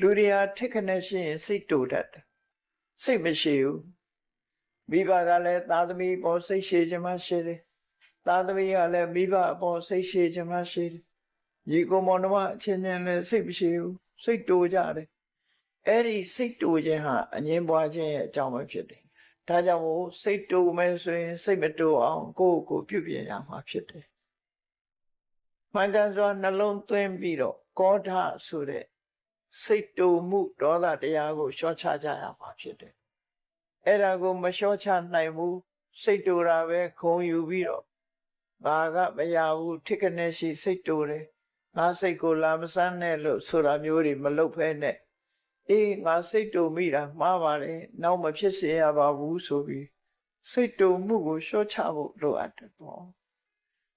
လူတွေဟာထိတ်ခနဲ့ရှိရင်စိတ်တူတတ်တယ်စိတ်မရှိဘူးမိဘကလည်းသားသမီးပေါ်စိတ်ရှိခြင်းမရှိတယ်သားသမီးကလည်းမိဘအပေါ်စိတ်ရှိခြင်းမရှိတယ်ညီကိုမောင်နှမအချင်းချင်းလည်းစိတ်မရှိဘူးစိတ်တူကြတယ်အဲ့ဒီစိတ်တူခြင်းဟာအငြင်းပွားခြင်းရဲ့အကြောင်းပဲဖြစ်တယ်ဒါကြောင့်မို့စိတ်တူမယ်ဆိုရင် စိတ်မတူအောင်ကိုယ့်ကိုယ်ပြုပြင်ရမှာဖြစ်တယ် မှန်ကန်စွာနှလုံးသွင်းပြီးတော့ကောဓဆိုတဲ့စိတ်တူမှုဒေါသတရားကိုလျှော့ချကြရမှာဖြစ်တယ်။အဲ့ဒါကိုမလျှော့ချနိုင်ဘူးစိတ်တူတာပဲခုံယူပြီးတော့ဘာကမရဘူးထိကနေရှိစိတ်တူတယ်။ငါစိတ်ကိုလာမစမ်းနဲ့လို့ဆိုတာမျိုးတွေမလုပ်ဖဲနဲ့အေးငါစိတ်တူမိတာမှားပါတယ်။နောက်မဖြစ်စေရပါဘူးဆိုပြီးစိတ်တူမှုကိုလျှော့ချဖို့လိုအပ်တယ်ပေါ့။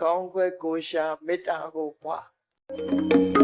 ကောင်းခွက်ကိုရှာမေတ္တာကိုပွား